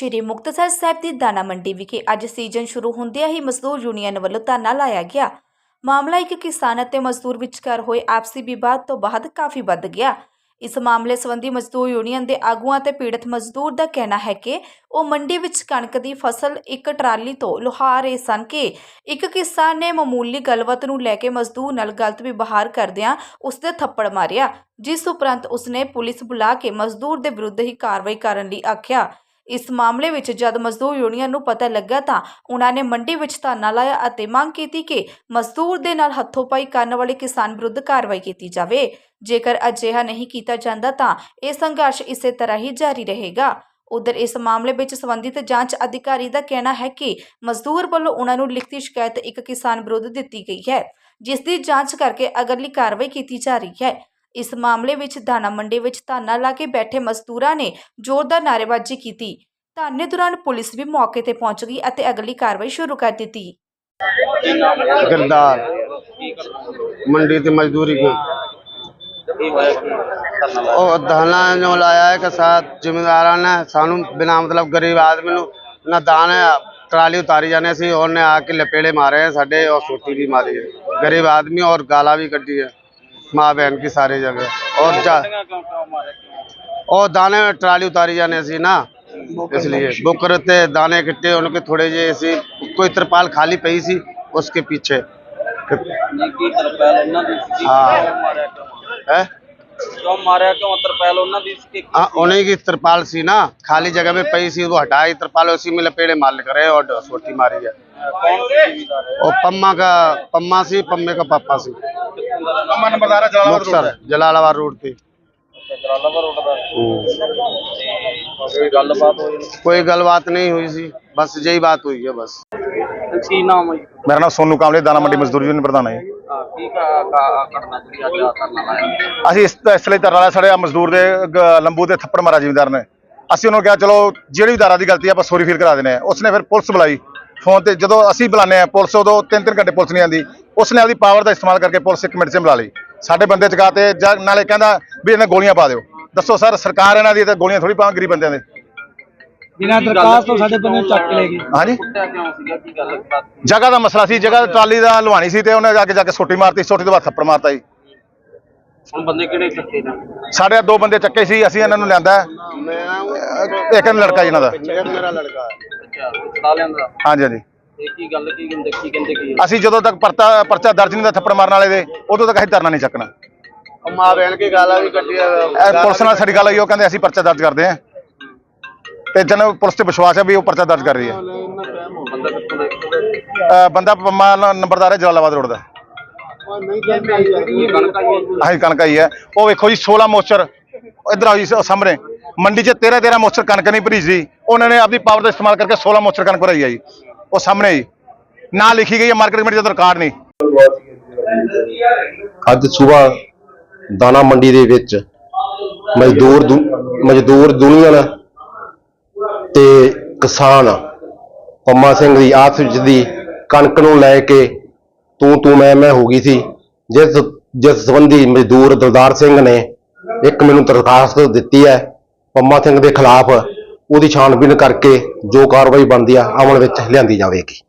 ਸ਼੍ਰੀ ਮੁਕਤਸਰ ਸਾਹਿਬ ਦੀ ਦਾਣਾ ਮੰਡੀ ਵਿਖੇ ਅੱਜ ਸੀਜ਼ਨ ਸ਼ੁਰੂ ਹੁੰਦਿਆਂ ਹੀ ਮਜ਼ਦੂਰ ਯੂਨੀਅਨ ਵੱਲੋਂ ਧਰਨਾ ਲਾਇਆ ਗਿਆ। ਮਾਮਲਾ ਇੱਕ ਕਿਸਾਨ ਅਤੇ ਮਜ਼ਦੂਰ ਵਿਚਕਾਰ ਹੋਏ ਆਪਸੀ ਵਿਵਾਦ ਤੋਂ ਬਾਅਦ ਕਾਫੀ ਵੱਧ ਗਿਆ। ਇਸ ਮਾਮਲੇ ਸੰਬੰਧੀ ਮਜ਼ਦੂਰ ਯੂਨੀਅਨ ਦੇ ਆਗੂਆਂ ਤੇ ਪੀੜਤ ਮਜ਼ਦੂਰ ਦਾ ਕਹਿਣਾ ਹੈ ਕਿ ਉਹ ਮੰਡੀ ਵਿੱਚ ਕਣਕ ਦੀ ਫਸਲ ਇੱਕ ਟਰਾਲੀ ਤੋਂ ਲੁਹਾ ਰਹੇ ਸਨ ਕਿ ਇੱਕ ਕਿਸਾਨ ਨੇ ਮਾਮੂਲੀ ਗਲਵਤ ਨੂੰ ਲੈ ਕੇ ਮਜ਼ਦੂਰ ਨਾਲ ਗਲਤ ਵਿਵਹਾਰ ਕਰਦਿਆਂ ਉਸ ਦੇ ਥੱਪੜ ਮਾਰਿਆ, ਜਿਸ ਉਪਰੰਤ ਉਸਨੇ ਪੁਲਿਸ ਬੁਲਾ ਕੇ ਮਜ਼ਦੂਰ ਦੇ ਵਿਰੁੱਧ ਹੀ ਕਾਰਵਾਈ ਕਰਨ ਲਈ ਆਖਿਆ। ਇਸ ਮਾਮਲੇ ਵਿੱਚ ਜਦ ਮਜ਼ਦੂਰ ਯੂਨੀਅਨ ਨੂੰ ਪਤਾ ਲੱਗਾ ਤਾਂ ਉਹਨਾਂ ਨੇ ਮੰਡੀ ਵਿੱਚ ਧਰਨਾ ਲਾਇਆ ਅਤੇ ਮੰਗ ਕੀਤੀ ਕਿ ਮਜ਼ਦੂਰ ਦੇ ਨਾਲ ਹੱਥੋਂਪਾਈ ਕਰਨ ਵਾਲੇ ਕਿਸਾਨ ਵਿਰੁੱਧ ਕਾਰਵਾਈ ਕੀਤੀ ਜਾਵੇ। ਜੇਕਰ ਅਜਿਹਾ ਨਹੀਂ ਕੀਤਾ ਜਾਂਦਾ ਤਾਂ ਇਹ ਸੰਘਰਸ਼ ਇਸੇ ਤਰ੍ਹਾਂ ਹੀ ਜਾਰੀ ਰਹੇਗਾ। ਉਧਰ ਇਸ ਮਾਮਲੇ ਵਿੱਚ ਸੰਬੰਧਿਤ ਜਾਂਚ ਅਧਿਕਾਰੀ ਦਾ ਕਹਿਣਾ ਹੈ ਕਿ ਮਜ਼ਦੂਰ ਵੱਲੋਂ ਉਹਨਾਂ ਨੂੰ ਲਿਖਤੀ ਸ਼ਿਕਾਇਤ ਇੱਕ ਕਿਸਾਨ ਵਿਰੁੱਧ ਦਿੱਤੀ ਗਈ ਹੈ, ਜਿਸ ਦੀ ਜਾਂਚ ਕਰਕੇ ਅਗਲੀ ਕਾਰਵਾਈ ਕੀਤੀ ਜਾ ਰਹੀ ਹੈ। ਇਸ ਮਾਮਲੇ ਵਿੱਚ ਦਾਣਾ ਮੰਡੀ ਵਿੱਚ ਧਾਨਾ ਲਾ ਕੇ ਬੈਠੇ ਮਜ਼ਦੂਰਾਂ ਨੇ ਜ਼ੋਰਦਾਰ ਨਾਅਰੇਬਾਜ਼ੀ ਕੀਤੀ। ਧਰਨੇ ਦੌਰਾਨ ਪੁਲਿਸ ਵੀ ਮੌਕੇ ਤੇ ਪਹੁੰਚ ਗਈ ਅਤੇ ਅਗਲੀ ਕਾਰਵਾਈ ਸ਼ੁਰੂ ਕਰ ਦਿੱਤੀ। ਗਰਦਾਰ ਮੰਡੀ ਤੇ ਮਜ਼ਦੂਰੀ ਕੀ ਉਹ ਧਾਨਾ ਜੋ ਲਾਇਆ ਕੇ ਸਾਥ ਜ਼ਿੰਮੇਦਾਰਾਂ ਨੇ, ਸਾਨੂੰ ਬਿਨਾ ਮਤਲਬ ਗਰੀਬ ਆਦਮੀ ਨੂੰ ਨਾ ਦਾਨ ਟਰਾਲੀ ਉਤਾਰੀ ਜਾਣੇ ਸੀ, ਉਹਨੇ ਆ ਕੇ ਲਪੇੜੇ ਮਾਰੇ ਸਾਡੇ ਔਰ ਸੋਟੀ ਵੀ ਮਾਰੀ ਹੈ ਗਰੀਬ ਆਦਮੀ ਔਰ ਗਾਲਾ ਵੀ ਕੱਢੀ ਹੈ माँ बहन की सारी जगह। और जा और दाने में ट्राली उतारी जाने से ना इसलिए। बुकर थे दाने इकट्ठे उनके थोड़े जे ऐसी कोई तिरपाल खाली पई सी उसके पीछे। हाँ।, हाँ उन्हीं की तिरपाल सी ना खाली जगह में पई सी वो हटाई तिरपाल उसी में लपेड़े मार करे और सोटी मारी है? और पम्मा का पम्मा सी पम्मे का पापा सी। ਅਮਨ ਬਜ਼ਾਰਾ ਜਲਾਲਾਬਾਦ ਰੋਡ ਮੁਕਤਸਰ ਜਲਾਲਾਬਾਦ ਰੋਡ ਤੇ। ਕੋਈ ਗੱਲਬਾਤ ਨਹੀਂ? ਹੋਈ ਸੀ। ਬਸ ਜਈ ਬਾਤ ਹੋਈ ਹੈ ਬਸ। ਕੀ ਨਾਮ ਹੈ ਮੇਰਾ ਨਾਮ ਸੋਨੂ ਕਾਮਲੇ ਦਾਣਾ ਮੰਡੀ ਮਜ਼ਦੂਰ ਯੂਨੀਅਨ ਪ੍ਰਧਾਨ ਹੈ ਕੀ ਘਟਨਾ ਜਿਹੜੀ ਅੱਜ ਧਰਨਾ ਲਾਇਆ? ਅਸੀਂ ਇਸ ਇਸ ਲਈ ਧਰਨਾ ਸਾਡੇ ਮਜ਼ਦੂਰ ਦੇ ਲੰਬੂ ਦੇ ਥੱਪੜ ਮਾਰਾ ਜ਼ਿਮੀਦਾਰ ਨੇ। ਅਸੀਂ ਉਹਨੂੰ ਕਿਹਾ ਚਲੋ ਜਿਹੜੀ ਵੀ ਦਾਰਾ ਦੀ ਗਲਤੀ ਆਪਾਂ ਸੋਰੀ ਫੀਲ ਕਰਾ ਦਿੰਦੇ ਆ। ਉਸਨੇ ਫਿਰ ਪੁਲਿਸ ਬੁਲਾਈ। ਫੋਨ ਤੇ ਜਦੋਂ ਅਸੀਂ ਬੁਲਾਣੇ ਆ ਪੁਲਿਸ ਉਦੋਂ ਤਿੰਨ ਤਿੰਨ ਘੰਟੇ ਪੁਲਿਸ ਨਹੀਂ ਆਂਦੀ ਉਸ ਨੇ ਆਪਦੀ ਪਾਵਰ ਦਾ ਇਸਤੇਮਾਲ ਕਰਕੇ ਪੁਲਿਸ ਇੱਕ ਮਿੰਟ 'ਚ ਬੁਲਾ ਲਈ। ਸਾਡੇ ਬੰਦੇ ਚਕਾਤੇ ਨਾਲੇ ਕਹਿੰਦਾ ਵੀ ਇਹਨੇ ਗੋਲੀਆਂ ਪਾ ਦਿਓ। ਦੱਸੋ ਸਰ ਸਰਕਾਰ ਇਹਨਾਂ ਦੀ ਤਾਂ ਗੋਲੀਆਂ ਥੋੜੀ ਪਾਉਂ ਗਰੀਬ ਬੰਦਿਆਂ ਦੇ? ਬਿਨਾਂ ਦਰਖਾਸਤ ਤੋਂ ਸਾਡੇ ਬੰਦੇ ਚੱਕ ਲੈ ਗਏ। ਹਾਂਜੀ? ਜਗ੍ਹਾ ਦਾ ਮਸਲਾ ਸੀ ਜਗ੍ਹਾ ਟਰਾਲੀ ਦਾ ਲਵਾਣੀ ਸੀ ਤੇ ਉਹਨੇ ਜਾ ਕੇ ਜਾ ਕੇ ਛੋਟੀ ਮਾਰਤੀ ਛੋਟੀ ਤੋਂ ਬਾਅਦ ਥੱਪੜ ਮਾਰਤਾ ਜੀ। ਹੁਣ ਬੰਦੇ ਕਿਹੜੇ ਚੱਕੇ ਨੇ? ਸਾਡੇ ਦੋ ਬੰਦੇ ਚੱਕੇ ਸੀ ਅਸੀਂ ਇਹਨਾਂ ਨੂੰ ਲਿਆਂਦਾ। ਇੱਕ ਲੜਕਾ ਇਹਨਾਂ ਦਾ। ਮੇਰਾ ਲੜਕਾ। ਅੱਛਾ ਉਹ ਛਡਾ ਹਾਂਜੀ ਹਾਂਜੀ। ਅਸੀਂ ਜਦੋਂ ਤੱਕ ਪਰਤਾ ਪਰਚਾ ਦਰਜ ਨਹੀਂ ਦਾ ਥੱਪੜ ਮਾਰਨ ਵਾਲੇ ਦੇ ਉਦੋਂ ਤੱਕ ਅਸੀਂ ਧਰਨਾ ਨਹੀਂ ਚੱਕਣਾ। ਉਹ ਮਾਂ ਬਹਿਣ ਕੇ ਗਾਲਾਂ ਵੀ ਕੱਢੀਆਂ ਇਹ ਪੁਲਿਸ ਨਾਲ ਸਾਡੀ ਗੱਲ ਆਈ ਉਹ ਕਹਿੰਦੇ ਅਸੀਂ ਪਰਚਾ ਦਰਜ ਕਰਦੇ ਹਾਂ। ਤੇ ਜਨ ਪੁਲਿਸ ਤੇ ਵਿਸ਼ਵਾਸ ਹੈ ਵੀ ਉਹ ਪਰਚਾ ਦਰਜ ਕਰ ਰਹੀ ਹੈ। ਬੰਦਾ ਕਿੱਥੋਂ ਪੰਮਾ ਨੰਬਰਦਾਰ ਹੈ ਜਲਾਲਾਬਾਦ ਰੋਡ ਦਾ। ਕਣਕਾਂ ਹੀ ਆ। ਕਣਕ ਆਈ ਹੈ। ਉਹ ਵੇਖੋ ਜੀ 16 ਮੋਚਰ ਇਧਰ ਆਓ ਸਾਹਮਣੇ। ਮੰਡੀ 'ਚ 13 13 ਮੋਚਰ ਕਣਕ ਨਹੀਂ ਭਰੀ ਸੀ ਉਹਨਾਂ ਨੇ ਆਪਦੀ ਪਾਵਰ ਦਾ ਇਸਤੇਮਾਲ ਕਰਕੇ 16 ਮੋਚਰ ਕਣਕ ਭਰਾਈ ਹੈ ਜੀ। ਉਹ ਸਾਹਮਣੇ ਜੀ। ਨਾ ਲਿਖੀ ਗਈ ਹੈ ਮਾਰਕੀਟ ਕਮੇਟੀ ਦਾ ਰਿਕਾਰਡ ਨਹੀਂ। ਅੱਜ ਸਵੇਰ ਦਾਣਾ ਮੰਡੀ ਦੇ ਵਿੱਚ ਮਜ਼ਦੂਰ ਮਜ਼ਦੂਰ ਦੁਨੀਆ ਤੇ ਕਿਸਾਨ ਪੰਮਾ ਸਿੰਘ ਦੀ ਆਪਸ ਵਿੱਚ ਦੀ ਕਣਕ ਨੂੰ ਲੈ ਕੇ ਤੂੰ ਤੂੰ ਮੈਂ ਮੈਂ ਹੋ ਗਈ ਸੀ। ਜਿਸ ਜਿਸ ਸੰਬੰਧੀ ਮਜ਼ਦੂਰ ਦਲਦਾਰ ਸਿੰਘ ਨੇ ਇੱਕ ਮੈਨੂੰ ਦਰਖਾਸਤ ਦਿੱਤੀ ਹੈ ਪੰਮਾ ਸਿੰਘ ਦੇ ਖਿਲਾਫ। ਉਹਦੀ ਛਾਣਬੀਨ ਕਰਕੇ ਜੋ ਕਾਰਵਾਈ ਬਣਦੀ ਆ ਅਮਲ ਵਿੱਚ ਲਿਆਂਦੀ ਜਾਵੇਗੀ।